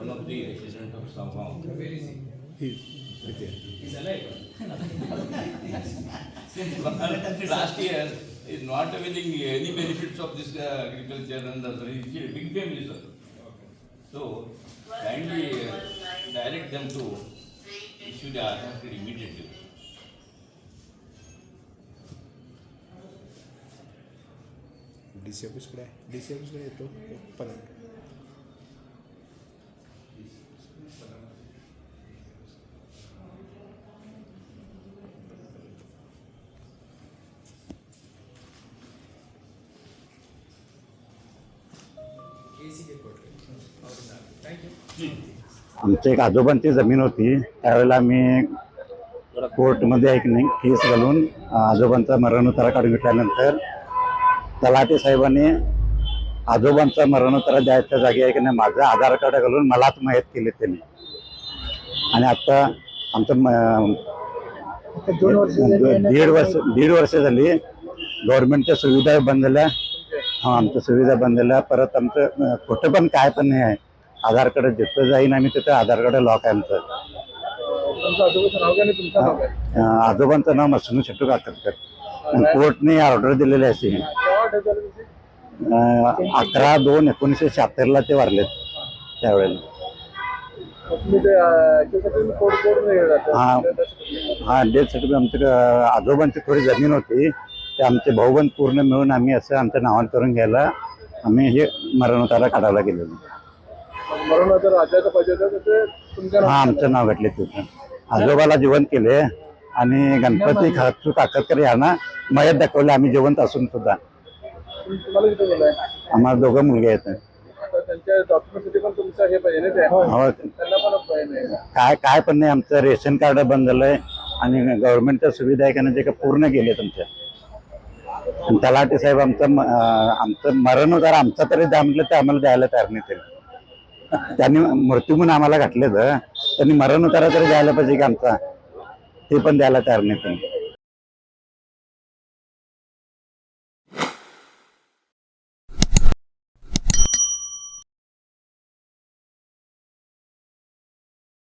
one of the resident of somehow. He, okay. Since last year is not availing any benefits of this uh, agriculture and the it's a big family, sir. So kindly uh, direct them to issue the Aadhaar card immediately. D C ऑफिसकडे आहे D C ऑफिसकडे येतो पण आमच्या एक आजोबांची जमीन होती. त्यावेळेला आम्ही कोर्टमध्ये एक नाही केस घालून आजोबांचा मरणोत्तरा काढून घेतल्यानंतर तलाठी साहेबांनी आजोबांचा मरणोत्तरा द्यायच्या जागी आहे की नाही माझं आधार कार्ड घालून मलाच माहीत केले त्यांनी. आणि आता आमचं दीड वर्ष दीड वर्ष झाली. गव्हर्नमेंटच्या सुविधा बंद झाल्या. हा आमच्या सुविधा बंद झाल्या परत आमचं कुठं पण काय पण नाही आहे आधार कार्ड जिथं जाईन आम्ही तिथं आधार कार्ड लॉक आहे आमचं. आजोबांचं नाव मसनू शेट्टू काकतकर कोर्टने ऑर्डर दिलेली अशी. अं, अकरा दोन एकोणीसशे शहात्तरला ते वारलेत त्यावेळेला. हा. हा डेथ सर्टिफिकेट. आमचं अं, आजोबांची थोडी जमीन होती. ते आमचे भाऊबंद पूर्ण मिळून आम्ही असं आमचं नावान करून घ्यायला आम्ही हे मरणोत्तारा काढायला गेलेलो. हा आमचं नाव घातले तिथं आजोबाला जिवंत केले आणि गणपती खातू काकतकर यांना मयत दाखवले आम्ही जिवंत असून सुद्धा. आम्हाला दोघं मुलगे आहेत. हे काय काय पण नाही आमचं रेशन कार्ड बंद झालंय आणि गव्हर्नमेंटच्या सुविधा आहे का नाही ते का पूर्ण गेले तुमच्या. आणि साहेब आमचं म- मरण आमचं आमचा तरी द्या म्हटलं ते आम्हाला द्यायला तयार नाही ते. त्यांनी मृत्यू म्हणून आम्हाला घातले तर त्यांनी मरणोत्तरा तरी द्यायला पाहिजे की आमचा? ते पण द्यायला तयार नाही त्यांनी